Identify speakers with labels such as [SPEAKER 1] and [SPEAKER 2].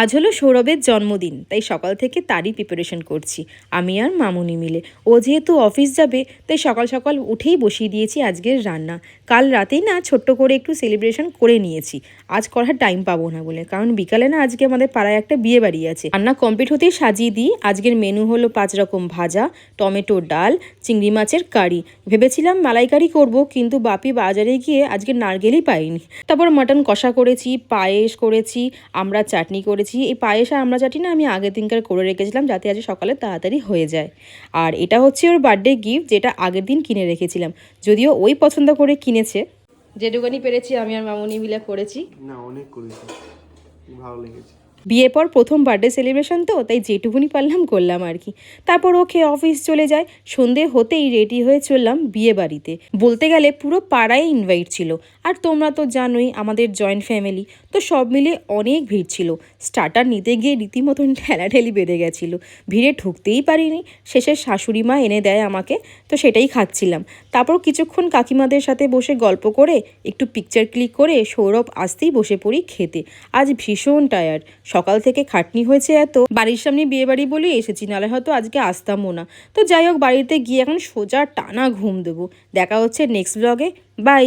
[SPEAKER 1] আজ হলো সৌরভের জন্মদিন, তাই সকাল থেকে তারই প্রিপারেশন করছি, আমি আর মামুনি মিলে। ও যেহেতু অফিস যাবে, তাই সকাল সকাল উঠেই বসিয়ে দিয়েছি আজকের রান্না। কাল রাতেই না ছোট্ট করে একটু সেলিব্রেশন করে নিয়েছি। আজ করার টাইম পাবো না বলে, কারণ বিকালে না আজকে আমাদের পাড়ায় একটা বিয়ে বাড়ি আছে। রান্না কমপ্লিট হতেই সাজিয়ে দিই, আজকের মেনু হলো পাঁচ রকম ভাজা, টমেটো ডাল, চিংড়ি মাছের কারি। ভেবেছিলাম মালাইকারি করব, কিন্তু বাপি বাজারে গিয়ে আজকে নারকেলই পাইনি তারপর মাটন কষা করেছি, পায়েস করেছি, আমরা চাটনি করেছি এই পায়েস আমরা যাটি না আমি আগের দিনকার করে রেখেছিলাম যাতে আজ সকালে তাড়াতাড়ি হয়ে যায়। আর এটা হচ্ছে ওর বার্থডে গিফট যেটা আগের দিন কিনে রেখেছিলাম। যদিও ওই পছন্দ করে কিনেছে। যেটুকানি পেরেছি আমি আর মামনি মিলে করেছি।
[SPEAKER 2] না, অনেক করেছি। ভালো লেগেছে।
[SPEAKER 1] বিয়ে পর প্রথম বার্থডে সেলিব্রেশন তো, তাই যেটুকুনি পারলাম করলাম আর কি। তারপর ওকে অফিস চলে যায়, সন্ধে হতেই রেডি হয়ে চললাম বিয়ে বাড়িতে। বলতে গেলে পুরো পাড়ায় ইনভাইট ছিল। আর তোমরা তো জানোই আমাদের জয়েন্ট ফ্যামিলি তো সব মিলে অনেক ভিড় ছিল। স্টার্টার নিতে গিয়ে রীতিমতন ঠেলাঠেলি বেঁধে গেছিল। ভিড়ে ঢুকতেই পারিনি, শেষে শাশুড়ি মা এনে দেয় আমাকে, তো সেটাই খাচ্ছিলাম। তারপর কিছুক্ষণ কাকিমাদের সাথে বসে গল্প করে, একটু পিকচার ক্লিক করে সৌরভ আসতেই বসে পড়ি খেতে। আজ ভীষণ টায়ার্ড সকাল থেকে খাটনি হয়েছে এত। বাড়ির সামনে বিয়ে বাড়ি বলেই এসেছি নাহলে হয়তো আজকে আসতামও না। তো যাই হোক, বাড়িতে গিয়ে এখন সোজা টানা ঘুম দেবো। দেখা হচ্ছে নেক্সট ব্লগে বাই